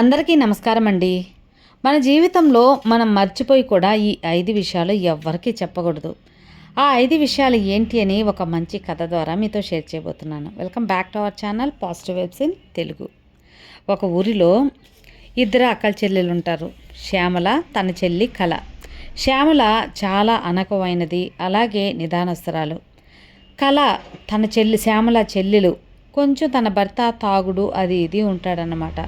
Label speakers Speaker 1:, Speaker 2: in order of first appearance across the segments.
Speaker 1: అందరికీ నమస్కారం అండి మన జీవితంలో మనం మర్చిపోయి కూడా ఈ ఐదు విషయాలు ఎవ్వరికీ చెప్పకూడదు. ఆ ఐదు విషయాలు ఏంటి అని ఒక మంచి కథ ద్వారా మీతో షేర్ చేయబోతున్నాను. Welcome back to our channel positive vibes in Telugu. ఒక ఊరిలో ఇద్దరు అక్కల చెల్లెలు ఉంటారు. శ్యామల తన చెల్లి కళ. శ్యామల చాలా అనకమైనది అలాగే నిదానస్తురాలు. కళ తన చెల్లి శ్యామల చెల్లెలు. కొంచెం తన భర్త తాగుడు అది ఇది ఉంటాడనమాట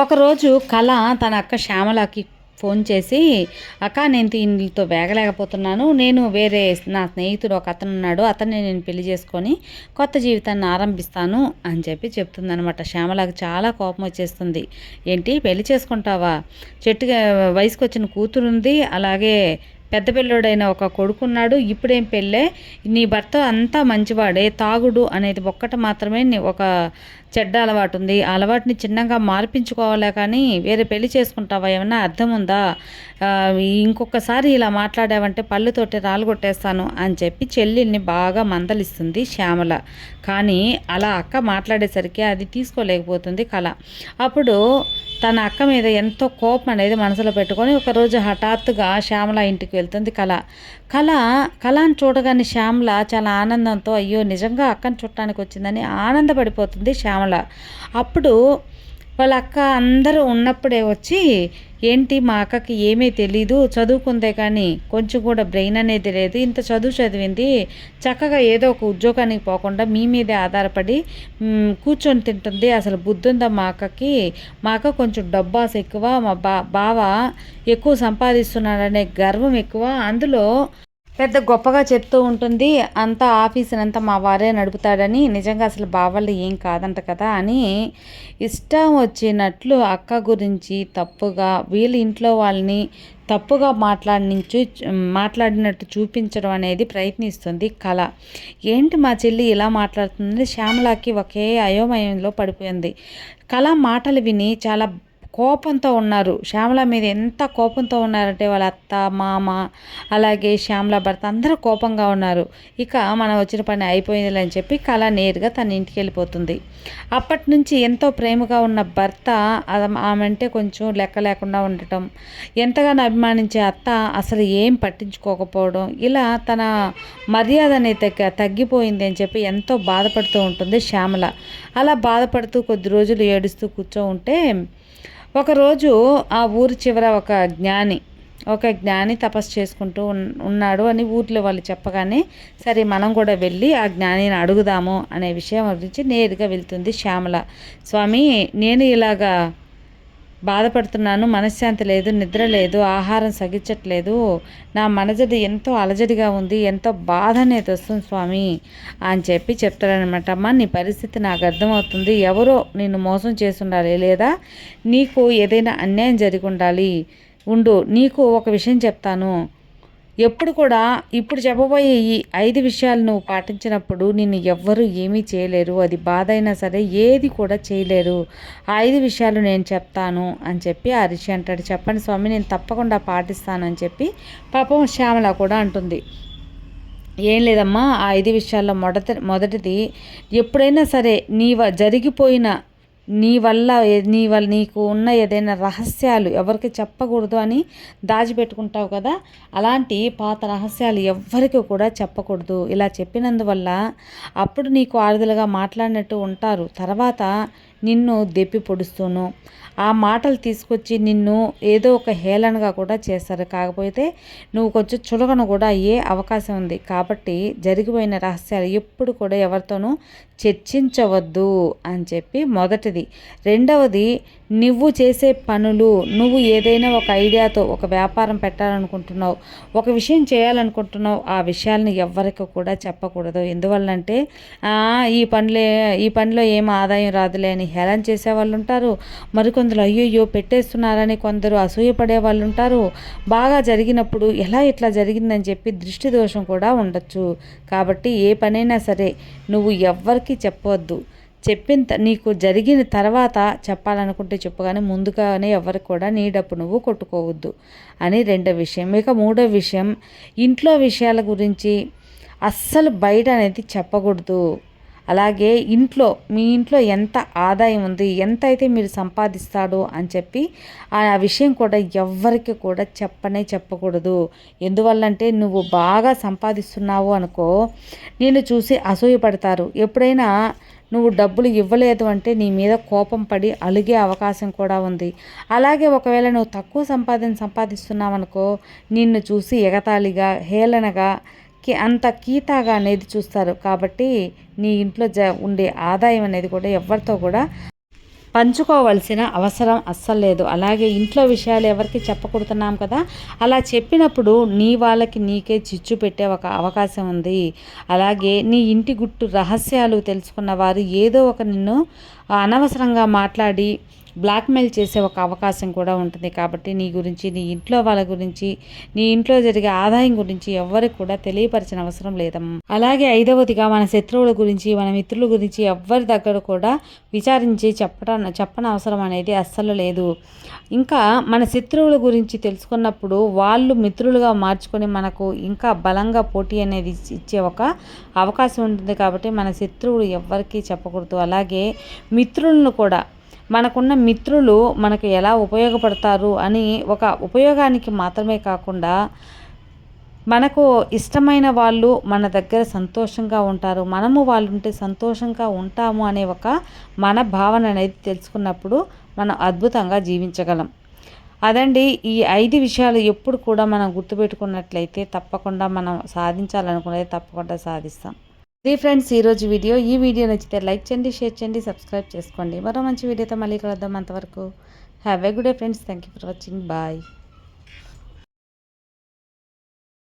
Speaker 1: ఒకరోజు కళ తన అక్క శ్యామలకి ఫోన్ చేసి అక్క నేను దీనితో వేగలేకపోతున్నాను. నేను వేరే నా స్నేహితుడు ఒక అతను ఉన్నాడు. అతన్ని నేను పెళ్ళి చేసుకొని కొత్త జీవితాన్ని ఆరంభిస్తాను అని చెప్పి చెప్తుందనమాట శ్యామలకు చాలా కోపం వచ్చేస్తుంది. ఏంటి పెళ్ళి చేసుకుంటావా? చెట్టుగా వయసుకు వచ్చిన కూతురుంది. అలాగే పెద్ద పిల్లోడైన ఒక కొడుకున్నాడు. ఇప్పుడేం పెళ్ళే? నీ భర్త అంతా మంచివాడే తాగుడు అనేది ఒక్కటి మాత్రమే నీ ఒక చెడ్డ అలవాటు ఉంది ఆ అలవాటుని చిన్నగా మార్పించుకోవాలే కానీ వేరే పెళ్ళి చేసుకుంటావా? ఏమన్నా అర్థం ఉందా? ఇంకొకసారి ఇలా మాట్లాడావంటే పళ్ళుతోటి రాళ్ళు కొట్టేస్తాను అని చెప్పి చెల్లెల్ని బాగా మందలిస్తుంది శ్యామల. కానీ అలా అక్క మాట్లాడేసరికి అది తీసుకోలేకపోతుంది కళ. అప్పుడు తన అక్క మీద ఎంతో కోపం అనేది మనసులో పెట్టుకొని ఒకరోజు హఠాత్తుగా శ్యామల ఇంటికి వెళ్తుంది కళ. కళ కళను చూడగానే శ్యామల చాలా ఆనందంతో అయ్యో నిజంగా అక్కని చుట్టానికి వచ్చిందని ఆనందపడిపోతుంది శ్యామల. అప్పుడు వాళ్ళ అక్క అందరూ ఉన్నప్పుడే వచ్చి ఏంటి మా అక్కకి ఏమీ తెలీదు చదువుకుందే కానీ కొంచెం కూడా బ్రెయిన్ అనేది లేదు ఇంత చదువు చదివింది చక్కగా ఏదో ఒక ఉద్యోగానికి పోకుండా మీ మీదే ఆధారపడి కూర్చొని తింటుంది అసలు బుద్ధి ఉందా మా అక్కకి? మా అక్క కొంచెం డబ్బాస్ ఎక్కువ మా బా బావ ఎక్కువ సంపాదిస్తున్నాడనే గర్వం ఎక్కువ అందులో పెద్ద గొప్పగా చెప్తూ ఉంటుంది అంతా ఆఫీసునంతా మా వారే నడుపుతాడని నిజంగా అసలు బావళ్ళు ఏం కాదంట కదా అని ఇష్టం వచ్చినట్లు అక్క గురించి తప్పుగా వీళ్ళ ఇంట్లో వాళ్ళని తప్పుగా మాట్లాడించు మాట్లాడినట్టు చూపించడం అనేది ప్రయత్నిస్తుంది కళ. ఏంటి మా చెల్లి ఇలా మాట్లాడుతుంది? శ్యామలాకి ఒకే అయోమయంలో పడిపోయింది. కళ మాటలు విని చాలా కోపంతో ఉన్నారు. శ్యామల మీద ఎంత కోపంతో ఉన్నారంటే వాళ్ళ అత్త మామ అలాగే శ్యామల భర్త అందరూ కోపంగా ఉన్నారు. ఇక మనం వచ్చిన పని అయిపోయింది అని చెప్పి కళ నేరుగా తన ఇంటికి వెళ్ళిపోతుంది. అప్పటి నుంచి ఎంతో ప్రేమగా ఉన్న భర్త ఆమె అంటే కొంచెం లెక్క లేకుండా ఉండటం ఎంతగానో అభిమానించే అత్త అసలు ఏం పట్టించుకోకపోవడం ఇలా తన మర్యాద అనేది తగ్గ తగ్గిపోయింది అని చెప్పి ఎంతో బాధపడుతూ ఉంటుంది శ్యామల. అలా బాధపడుతూ కొద్ది రోజులు ఏడుస్తూ కూర్చో ఉంటే ఒకరోజు ఆ ఊరి చివర ఒక జ్ఞాని ఒక జ్ఞాని తపస్సు చేసుకుంటూ ఉన్- ఉన్నాడు అని ఊర్లో వాళ్ళు చెప్పగానే సరే మనం కూడా వెళ్ళి ఆ జ్ఞానిని అడుగుదాము అనే విషయం గురించి నేరుగా వెళ్తుంది శ్యామల. స్వామి నేను ఇలాగా బాధపడుతున్నాను మనశ్శాంతి లేదు నిద్ర లేదు ఆహారం సగించట్లేదు నా మనజడి ఎంతో అలజడిగా ఉంది ఎంతో బాధ అనేది వస్తుంది స్వామి అని చెప్పి చెప్తాడనమాట అమ్మ నీ పరిస్థితి నాకు అర్థమవుతుంది. ఎవరో నిన్ను మోసం చేసి ఉండాలి లేదా? నీకు ఏదైనా అన్యాయం జరిగి ఉండాలి. ఉండు నీకు ఒక విషయం చెప్తాను. ఎప్పుడు కూడా ఇప్పుడు చెప్పబోయే ఈ ఐదు విషయాలు నువ్వు పాటించినప్పుడు నిన్ను ఎవ్వరూ ఏమీ చేయలేరు. అది బాధ అయినా సరే ఏది కూడా చేయలేరు. ఆ ఐదు విషయాలు నేను చెప్తాను అని చెప్పి ఆ ఋషి అంటాడు. చెప్పండి స్వామి నేను తప్పకుండా పాటిస్తాను అని చెప్పి పాపం శ్యామల కూడా అంటుంది. ఏం లేదమ్మా ఆ ఐదు విషయాల్లో మొదట మొదటిది ఎప్పుడైనా సరే నీ జరిగిపోయిన నీ వల్ల నీ వల్ల నీకు ఉన్న ఏదైనా రహస్యాలు ఎవరికి చెప్పకూడదు అని దాచిపెట్టుకుంటావు కదా అలాంటి పాత రహస్యాలు ఎవ్వరికి కూడా చెప్పకూడదు. ఇలా చెప్పినందువల్ల అప్పుడు నీకు ఆరుదలుగా మాట్లాడినట్టు ఉంటారు. తర్వాత నిన్ను దెప్పి పొడుస్తూను. ఆ మాటలు తీసుకొచ్చి నిన్ను ఏదో ఒక హేళనగా కూడా చేస్తారు. కాకపోతే నువ్వు కొంచెం చులకన కూడా అయ్యే అవకాశం ఉంది. కాబట్టి జరిగిపోయిన రహస్యాలు ఎప్పుడు కూడా ఎవరితోనూ చర్చించవద్దు అని చెప్పి మొదటిది. రెండవది నువ్వు చేసే పనులు నువ్వు ఏదైనా ఒక ఐడియాతో ఒక వ్యాపారం పెట్టాలనుకుంటున్నావు ఒక విషయం చేయాలనుకుంటున్నావు ఆ విషయాలను ఎవ్వరికి కూడా చెప్పకూడదు. ఎందువల్లంటే ఈ పనులే ఈ పనిలో ఏం ఆదాయం రాదులే అని హేళన చేసే వాళ్ళు ఉంటారు మరికొందరు అయ్యయ్యో పెట్టేస్తున్నారని కొందరు అసూయపడే వాళ్ళు ఉంటారు బాగా జరిగినప్పుడు ఎలా ఇట్లా జరిగిందని చెప్పి దృష్టి దోషం కూడా ఉండొచ్చు. కాబట్టి ఏ పనైనా సరే నువ్వు ఎవ్వరికీ చెప్పవద్దు చెప్పిన నీకు జరిగిన తర్వాత చెప్పాలనుకుంటే చెప్పగానే ముందుగానే ఎవరు కూడా నీ డబ్బు నువ్వు కొట్టుకోవద్దు అని రెండో విషయం. ఇక మూడో విషయం ఇంట్లో విషయాల గురించి అస్సలు బయట అనేది చెప్పకూడదు. అలాగే ఇంట్లో మీ ఇంట్లో ఎంత ఆదాయం ఉంది ఎంత అయితే మీరు సంపాదిస్తాడు అని చెప్పి ఆ విషయం కూడా ఎవ్వరికి కూడా చెప్పనే చెప్పకూడదు. ఎందువల్లంటే నువ్వు బాగా సంపాదిస్తున్నావు అనుకో నేను చూసి అసూయపడతారు ఎప్పుడైనా నువ్వు డబ్బులు ఇవ్వలేదు అంటే నీ మీద కోపం పడి అలిగే అవకాశం కూడా ఉంది. అలాగే ఒకవేళ నువ్వు తక్కువ సంపాదన సంపాదిస్తున్నావనుకో నిన్ను చూసి ఎగతాళిగా హేళనగా అంత కీతాగా అనేది చూస్తారు. కాబట్టి నీ ఇంట్లో జ ఉండే ఆదాయం అనేది కూడా ఎవరితో కూడా పంచుకోవాల్సిన అవసరం అస్సలు లేదు. అలాగే ఇంట్లో విషయాలు ఎవరికి చెప్పకూడుతున్నాం కదా? అలా చెప్పినప్పుడు నీ వాళ్ళకి నీకే చిచ్చు పెట్టే ఒక అవకాశం ఉంది. అలాగే నీ ఇంటి గుట్టు రహస్యాలు తెలుసుకున్న వారు ఏదో ఒక నిన్ను అనవసరంగా మాట్లాడి బ్లాక్మెయిల్ చేసే ఒక అవకాశం కూడా ఉంటుంది కాబట్టి నీ గురించి నీ ఇంట్లో వాళ్ళ గురించి నీ ఇంట్లో జరిగే ఆదాయం గురించి ఎవ్వరికి కూడా తెలియపరచిన అవసరం లేదమ్మా అలాగే ఐదవదిగా మన శత్రువుల గురించి మన మిత్రుల గురించి ఎవ్వరి దగ్గర కూడా విచారించి చెప్పడం చెప్పని అవసరం అనేది అస్సలు లేదు. ఇంకా మన శత్రువుల గురించి తెలుసుకున్నప్పుడు వాళ్ళు మిత్రులుగా మార్చుకొని మనకు ఇంకా బలంగా పోటీ అనేది ఇచ్చే ఒక అవకాశం ఉంటుంది కాబట్టి మన శత్రువులు ఎవ్వరికీ చెప్పకూడదు. అలాగే మిత్రులను కూడా మనకున్న మిత్రులు మనకు ఎలా ఉపయోగపడతారు అని ఒక ఉపయోగానికి మాత్రమే కాకుండా మనకు ఇష్టమైన వాళ్ళు మన దగ్గర సంతోషంగా ఉంటారు. మనము వాళ్ళు ఉంటే సంతోషంగా ఉంటాము అనే ఒక మన భావన అనేది తెలుసుకున్నప్పుడు మనం అద్భుతంగా జీవించగలం. అదండి ఈ ఐదు విషయాలు ఎప్పుడు కూడా మనం గుర్తుపెట్టుకున్నట్లయితే తప్పకుండా మనం సాధించాలనుకునేది తప్పకుండా సాధిస్తాం. ఇది ఫ్రెండ్స్ ఈరోజు వీడియో. ఈ వీడియో నచ్చితే లైక్ చేయండి షేర్ చేయండి సబ్స్క్రైబ్ చేసుకోండి. మరో మంచి వీడియోతో మళ్ళీ కలుద్దాం అంతవరకు. Have a good day friends thank you for watching bye